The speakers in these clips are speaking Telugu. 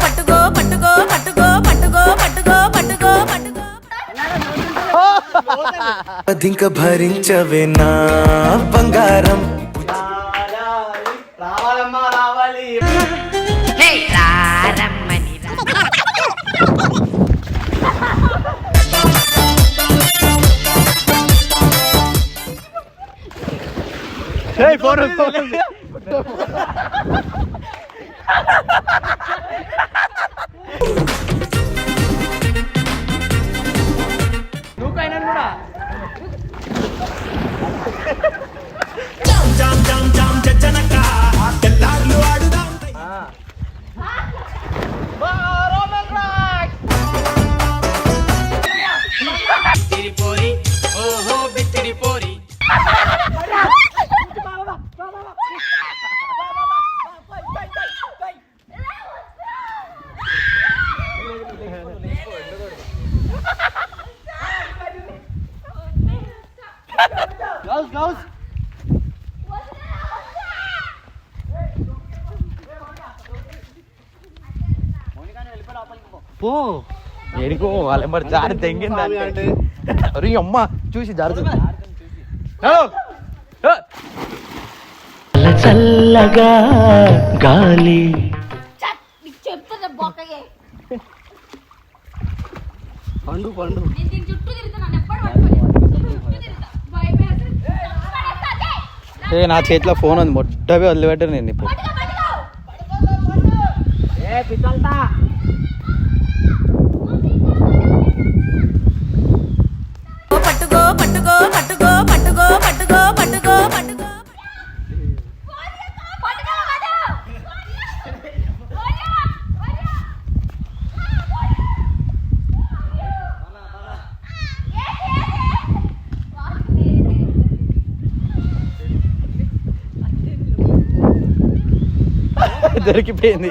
పట్టుకో పట్టుకో పట్టుకో పట్టుకో పట్టుకో పట్టుకో పట్టుకో అధిక భరించవే నా బంగారం. Hey, photo, photo. పో. ఎడికో వాళ్ళ మరి జారి తెంగింది అంటే. అరే అమ్మ చూసి జారుతుంది చల్లగా గాలి. పండు పండు. చుట్టూ తిరుగుతా నన్ను ఎప్పుడు ఏ నా చేతిలో ఫోన్ ఉంది మొట్టవి వదిలిపెట్టాను నేను ఇప్పుడు. దొరికిపోయింది.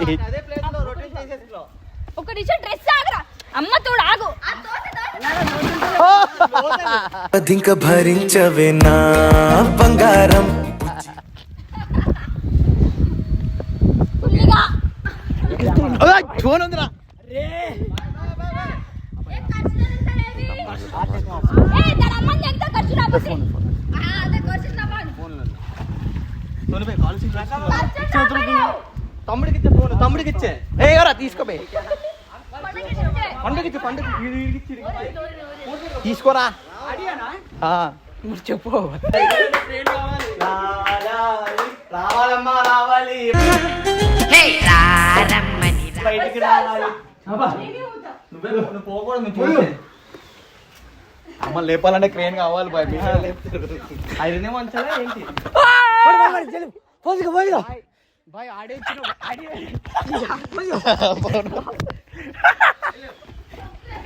ఒక నిమిషం డ్రెస్ ఆగరా. అమ్మ తోడు ఆగు. అధిక భరించవే నా బంగారం. ఫోన్ ఉందిరా. ఏం ఖర్చు తమ్ముడికి ఫోన్ తమ్ముడికి ఇచ్చే ఏ ఎవరా తీసుకోపోయి పండుగ పండుగ తీసుకోరా. చెప్పు. రావాలమ్మా రావాలి. లేపాలంటే క్రేన్ కావాలి బాయ్ ఐరనే మంచిదా ఏంటి? ভাই আড়ে ছিল আড়ে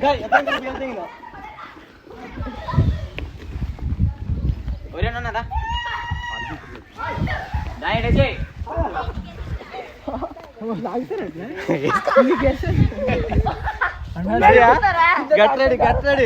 ভাই এতক্ষণ করে বিয়াল দেই না ওরে না না দা দাই রে জে লাগছে রে নি কেসে ಗಟ್ಟಡಿ ಗಟ್ಟಡಿ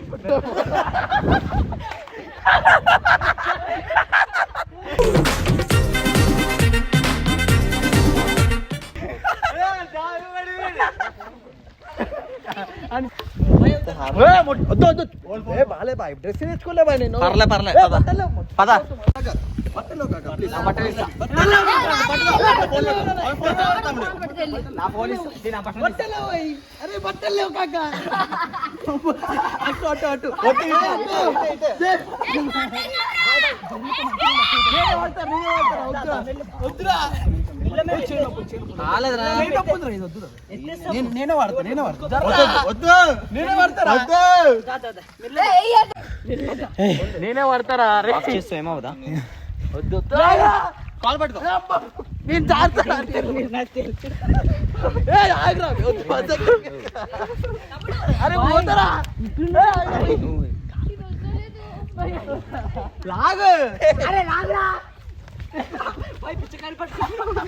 బాలే బాయ్ డ్రెస్ తెచ్చుకోలే బాయ్ నేను పర్లే పర్లే పద నా పోలీస్ అరే బట్టలు లేవు కాక. అటు అటు అటు నేనే వాడతా నేనే వాడతా నేనే వాడతారా? నేనే వాడతారా ఏమవుదా? వద్దు కాల్ పట్టుకో. నేను జాగ్రత్త అరే పోతారా? లాగు. అరే రాగురా దొరుకుతురా,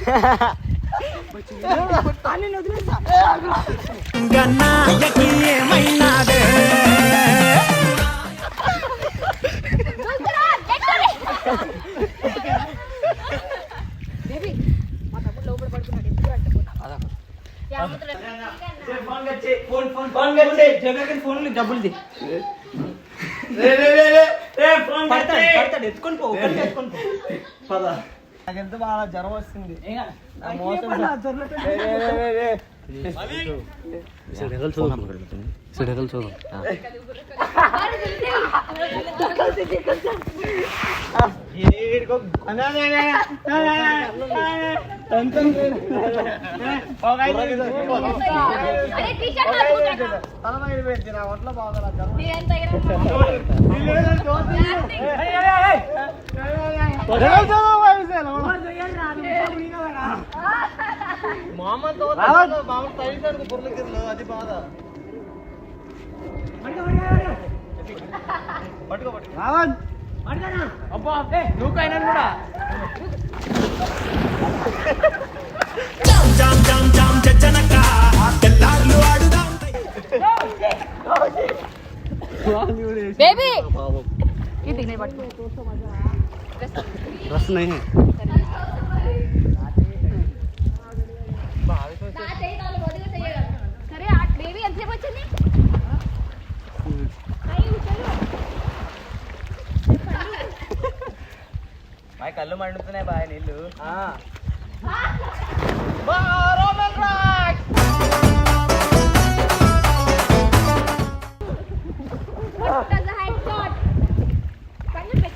నాకెంత బాగా జ్వరం వస్తుంది నా మోసం అరే అది బాధ పట్టుకో. పట్టుకో అబ్బా నువ్వు కూడా. సరే ఆ బేబీ! అయ్యి, చలో. బాయ్ కళ్ళు మండుతున్నాయి బాయ్ నీళ్ళు. ఆ, బా, రామ 但是还。